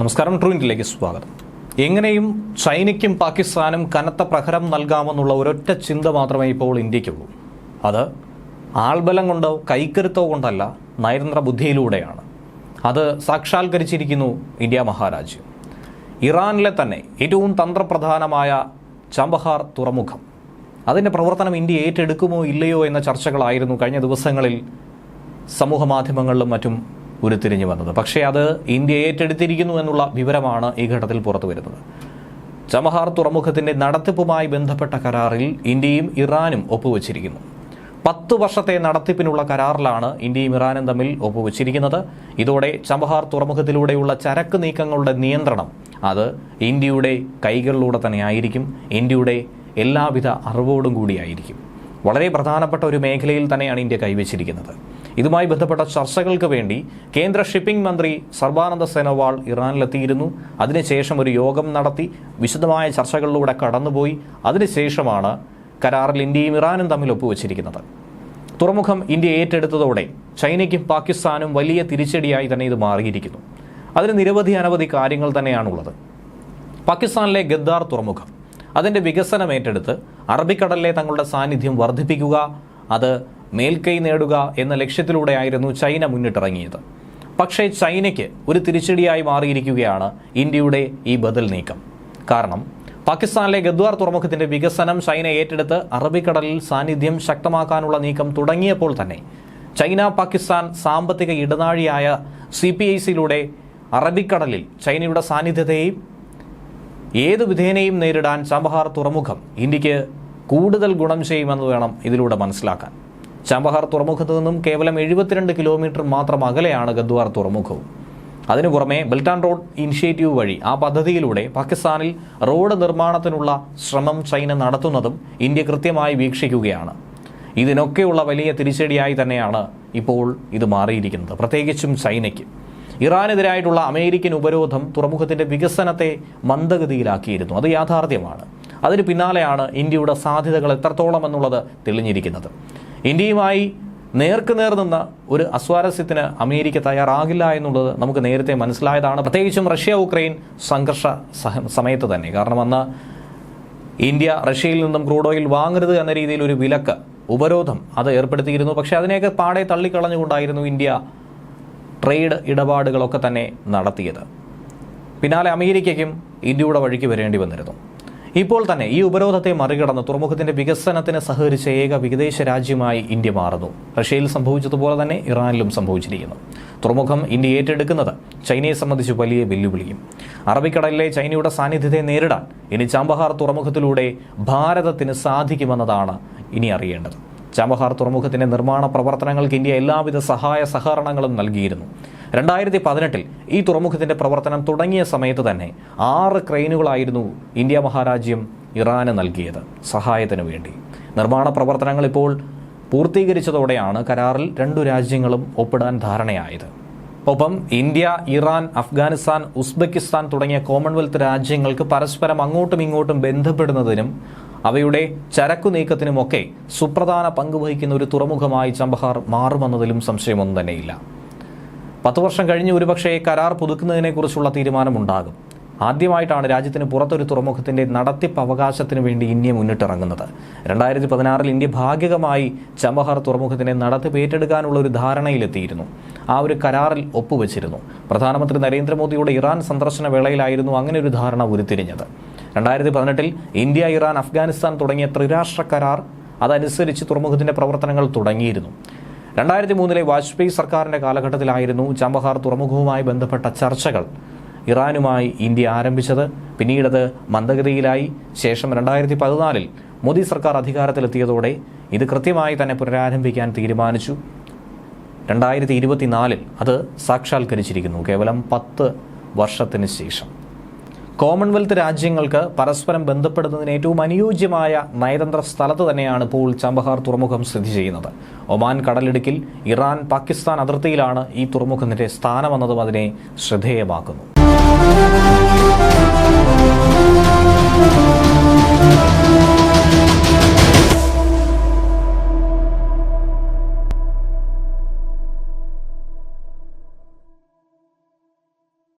നമസ്കാരം ട്രൂ ഇന്ത്യയിലേക്ക് സ്വാഗതം. എങ്ങനെയും ചൈനയ്ക്കും പാകിസ്ഥാനും കനത്ത പ്രഹരം നൽകാമെന്നുള്ള ഒരൊറ്റ ചിന്ത മാത്രമേ ഇപ്പോൾ ഇന്ത്യക്കുള്ളൂ അത് ആൾബലം കൊണ്ടോ കൈക്കരുത്തോ കൊണ്ടല്ല നയതന്ത്ര ബുദ്ധിയിലൂടെയാണ്. അത് സാക്ഷാത്കരിച്ചിരിക്കുന്നു ഇന്ത്യ മഹാരാജ്യം. ഇറാനിലെ തന്നെ ഏറ്റവും തന്ത്രപ്രധാനമായ ചമ്പഹാർ തുറമുഖം. അതിന്റെ പ്രവർത്തനം ഇന്ത്യ ഏറ്റെടുക്കുമോ ഇല്ലയോ എന്ന ചർച്ചകളായിരുന്നു കഴിഞ്ഞ ദിവസങ്ങളിൽ സമൂഹ മാധ്യമങ്ങളിലും മറ്റും ഉരുത്തിരിഞ്ഞു വന്നത്. പക്ഷേ അത് ഇന്ത്യ ഏറ്റെടുത്തിരിക്കുന്നു എന്നുള്ള വിവരമാണ് ഈ ഘട്ടത്തിൽ പുറത്തു വരുന്നത്. ചമഹാർ തുറമുഖത്തിന്റെ നടത്തിപ്പുമായി ബന്ധപ്പെട്ട കരാറിൽ ഇന്ത്യയും ഇറാനും ഒപ്പുവച്ചിരിക്കുന്നു. പത്ത് വർഷത്തെ നടത്തിപ്പിനുള്ള കരാറിലാണ് ഇന്ത്യയും ഇറാനും തമ്മിൽ ഒപ്പുവച്ചിരിക്കുന്നത്. ഇതോടെ ചബഹാർ തുറമുഖത്തിലൂടെയുള്ള ചരക്ക് നീക്കങ്ങളുടെ നിയന്ത്രണം അത് ഇന്ത്യയുടെ കൈകളിലൂടെ തന്നെ ആയിരിക്കും. ഇന്ത്യയുടെ എല്ലാവിധ അറിവോടും കൂടിയായിരിക്കും വളരെ പ്രധാനപ്പെട്ട ഒരു മേഖലയിൽ തന്നെയാണ് ഇന്ത്യ കൈവച്ചിരിക്കുന്നത്. ഇതുമായി ബന്ധപ്പെട്ട ചർച്ചകൾക്ക് വേണ്ടി കേന്ദ്ര ഷിപ്പിംഗ് മന്ത്രി സർബാനന്ദ സെനോവാൾ ഇറാനിലെത്തിയിരുന്നു. അതിനുശേഷം ഒരു യോഗം നടത്തി വിശദമായ ചർച്ചകളിലൂടെ കടന്നുപോയി. അതിനുശേഷമാണ് കരാറിൽ ഇന്ത്യയും ഇറാനും തമ്മിൽ ഒപ്പുവച്ചിരിക്കുന്നത്. തുറമുഖം ഇന്ത്യ ഏറ്റെടുത്തതോടെ ചൈനയ്ക്കും പാകിസ്ഥാനും വലിയ തിരിച്ചടിയായി തന്നെ ഇത് മാറിയിരിക്കുന്നു. അതിന് നിരവധി അനവധി കാര്യങ്ങൾ തന്നെയാണുള്ളത്. പാകിസ്ഥാനിലെ ഗദ്ദാർ തുറമുഖം. അതിന്റെ വികസനം ഏറ്റെടുത്ത് അറബിക്കടലിലെ തങ്ങളുടെ സാന്നിധ്യം വർദ്ധിപ്പിക്കുക അത് മേൽക്കൈ നേടുക എന്ന ലക്ഷ്യത്തിലൂടെയായിരുന്നു ചൈന മുന്നിട്ടിറങ്ങിയത്. പക്ഷേ ചൈനയ്ക്ക് ഒരു തിരിച്ചടിയായി മാറിയിരിക്കുകയാണ് ഇന്ത്യയുടെ ഈ ബദൽ നീക്കം. കാരണം പാകിസ്ഥാനിലെ ഗദ്വാർ തുറമുഖത്തിന്റെ വികസനം ചൈന ഏറ്റെടുത്ത് അറബിക്കടലിൽ സാന്നിധ്യം ശക്തമാക്കാനുള്ള നീക്കം തുടങ്ങിയപ്പോൾ തന്നെ ചൈന പാകിസ്ഥാൻ സാമ്പത്തിക ഇടനാഴിയായ സി പി ഐ സിയിലൂടെ അറബിക്കടലിൽ ചൈനയുടെ സാന്നിധ്യത്തെയും ഏത് വിധേനയും നേരിടാൻ ചാബഹാർ തുറമുഖം ഇന്ത്യയ്ക്ക് കൂടുതൽ ഗുണം ചെയ്യുമെന്ന് വേണം ഇതിലൂടെ മനസ്സിലാക്കാൻ. ചാബഹാർ തുറമുഖത്ത് നിന്നും കേവലം എഴുപത്തിരണ്ട് കിലോമീറ്റർ മാത്രം അകലെയാണ് ഗദ്വാർ തുറമുഖവും. അതിനു പുറമെ ബെൽറ്റാൻ റോഡ് ഇനിഷ്യേറ്റീവ് വഴി ആ പദ്ധതിയിലൂടെ പാകിസ്ഥാനിൽ റോഡ് നിർമ്മാണത്തിനുള്ള ശ്രമം ചൈന നടത്തുന്നതും ഇന്ത്യ കൃത്യമായി വീക്ഷിക്കുകയാണ്. ഇതിനൊക്കെയുള്ള വലിയ തിരിച്ചടിയായി തന്നെയാണ് ഇപ്പോൾ ഇത് മാറിയിരിക്കുന്നത്. പ്രത്യേകിച്ചും ചൈനയ്ക്ക്. ഇറാനെതിരായിട്ടുള്ള അമേരിക്കൻ ഉപരോധം തുറമുഖത്തിന്റെ വികസനത്തെ മന്ദഗതിയിലാക്കിയിരുന്നു. അത് യാഥാർത്ഥ്യമാണ്. അതിന് പിന്നാലെയാണ് ഇന്ത്യയുടെ സാധ്യതകൾ എത്രത്തോളം എന്നുള്ളത് തെളിഞ്ഞിരിക്കുന്നത്. ഇന്ത്യയുമായി നേർക്കുനേർ നിന്ന ഒരു അസ്വാരസ്യത്തിന് അമേരിക്ക തയ്യാറാകില്ല എന്നുള്ളത് നമുക്ക് നേരത്തെ മനസ്സിലായതാണ്. പ്രത്യേകിച്ചും റഷ്യ ഉക്രൈൻ സംഘർഷ സമയത്ത് തന്നെ. കാരണം അന്ന് ഇന്ത്യ റഷ്യയിൽ നിന്നും ക്രൂഡ് ഓയിൽ വാങ്ങരുത് എന്ന രീതിയിൽ ഒരു വിലക്ക് ഉപരോധം അത് ഏർപ്പെടുത്തിയിരുന്നു. പക്ഷേ അതിനെയൊക്കെ പാടെ തള്ളിക്കളഞ്ഞുകൊണ്ടായിരുന്നു ഇന്ത്യ ട്രേഡ് ഇടപാടുകളൊക്കെ തന്നെ നടത്തിയത്. പിന്നാലെ അമേരിക്കയ്ക്കും ഇന്ത്യയുടെ വഴിക്ക് വരേണ്ടി വന്നിരുന്നു. ഇപ്പോൾ തന്നെ ഈ ഉപരോധത്തെ മറികടന്ന് തുറമുഖത്തിന്റെ വികസനത്തിന് സഹകരിച്ച ഏക വിദേശ രാജ്യമായി ഇന്ത്യ മാറുന്നു. റഷ്യയിൽ സംഭവിച്ചതുപോലെ തന്നെ ഇറാനിലും സംഭവിച്ചിരിക്കുന്നു. തുറമുഖം ഇന്ത്യ ഏറ്റെടുക്കുന്നത് ചൈനയെ സംബന്ധിച്ച് വലിയ വെല്ലുവിളിയും. അറബിക്കടലിലെ ചൈനയുടെ സാന്നിധ്യത്തെ നേരിടാൻ ഇനി ചാമ്പഹാർ തുറമുഖത്തിലൂടെ ഭാരതത്തിന് സാധിക്കുമെന്നതാണ് ഇനി അറിയേണ്ടത്. ചാമ്പഹാർ തുറമുഖത്തിന്റെ നിർമ്മാണ പ്രവർത്തനങ്ങൾക്ക് ഇന്ത്യ എല്ലാവിധ സഹായ സഹകരണങ്ങളും നൽകിയിരുന്നു. രണ്ടായിരത്തി പതിനെട്ടിൽ ഈ തുറമുഖത്തിന്റെ പ്രവർത്തനം തുടങ്ങിയ സമയത്ത് തന്നെ ആറ് ക്രെയിനുകളായിരുന്നു ഇന്ത്യ മഹാരാജ്യം ഇറാന് നൽകിയത് സഹായത്തിനു വേണ്ടി. നിർമ്മാണ പ്രവർത്തനങ്ങൾ ഇപ്പോൾ പൂർത്തീകരിച്ചതോടെയാണ് കരാറിൽ രണ്ടു രാജ്യങ്ങളും ഒപ്പിടാൻ ധാരണയായത്. ഒപ്പം ഇന്ത്യ ഇറാൻ അഫ്ഗാനിസ്ഥാൻ ഉസ്ബെക്കിസ്ഥാൻ തുടങ്ങിയ കോമൺവെൽത്ത് രാജ്യങ്ങൾക്ക് പരസ്പരം അങ്ങോട്ടും ഇങ്ങോട്ടും ബന്ധപ്പെടുന്നതിനും അവയുടെ ചരക്കു നീക്കത്തിനുമൊക്കെ സുപ്രധാന പങ്കുവഹിക്കുന്ന ഒരു തുറമുഖമായി ചമ്പഹാർ മാറുമെന്നതിലും സംശയമൊന്നും തന്നെയില്ല. പത്ത് വർഷം കഴിഞ്ഞ് ഒരുപക്ഷേ കരാർ പുതുക്കുന്നതിനെക്കുറിച്ചുള്ള തീരുമാനമുണ്ടാകും. ആദ്യമായിട്ടാണ് രാജ്യത്തിന് പുറത്തൊരു തുറമുഖത്തിന്റെ നടത്തിപ്പ് അവകാശത്തിന് വേണ്ടി ഇന്ത്യ മുന്നിട്ടിറങ്ങുന്നത്. രണ്ടായിരത്തി പതിനാറിൽ ഇന്ത്യ ഭാഗികമായി ചമഹർ തുറമുഖത്തിനെ നടത്തിപ്പ് ഏറ്റെടുക്കാനുള്ള ഒരു ധാരണയിലെത്തിയിരുന്നു. ആ ഒരു കരാറിൽ ഒപ്പുവെച്ചിരുന്നു. പ്രധാനമന്ത്രി നരേന്ദ്രമോദിയുടെ ഇറാൻ സന്ദർശന വേളയിലായിരുന്നു അങ്ങനെ ഒരു ധാരണ ഉരുത്തിരിഞ്ഞത്. രണ്ടായിരത്തി പതിനെട്ടിൽ ഇന്ത്യ ഇറാൻ അഫ്ഗാനിസ്ഥാൻ തുടങ്ങിയ ത്രിരാഷ്ട്ര കരാർ അതനുസരിച്ച് തുറമുഖത്തിന്റെ പ്രവർത്തനങ്ങൾ തുടങ്ങിയിരുന്നു. രണ്ടായിരത്തി മൂന്നിലെ വാജ്പേയി സർക്കാരിന്റെ കാലഘട്ടത്തിലായിരുന്നു ചമ്പഹാർ തുറമുഖവുമായി ബന്ധപ്പെട്ട ചർച്ചകൾ. ഇറാനുമായി ഇന്ത്യ ആരംഭിച്ചത്. പിന്നീടത് മന്ദഗതിയിലായി. ശേഷം രണ്ടായിരത്തി പതിനാലിൽ മോദി സർക്കാർ അധികാരത്തിലെത്തിയതോടെ ഇത് കൃത്യമായി തന്നെ പുനരാരംഭിക്കാൻ തീരുമാനിച്ചു. രണ്ടായിരത്തി ഇരുപത്തിനാലിൽ അത് സാക്ഷാത്കരിച്ചിരിക്കുന്നു. കേവലം പത്ത് വർഷത്തിന് ശേഷം. കോമൺവെൽത്ത് രാജ്യങ്ങൾക്ക് പരസ്പരം ബന്ധപ്പെടുന്നതിന് ഏറ്റവും അനുയോജ്യമായ നയതന്ത്ര സ്ഥലത്ത് തന്നെയാണ് ഇപ്പോൾ ചമ്പഹാർ തുറമുഖം സ്ഥിതി ചെയ്യുന്നത്. ഒമാൻ കടലിടുക്കിൽ ഇറാൻ പാകിസ്ഥാൻ അതിർത്തിയിലാണ് ഈ തുറമുഖത്തിന്റെ സ്ഥാനമെന്നതും അതിനെ ശ്രദ്ധേയമാക്കുന്നു.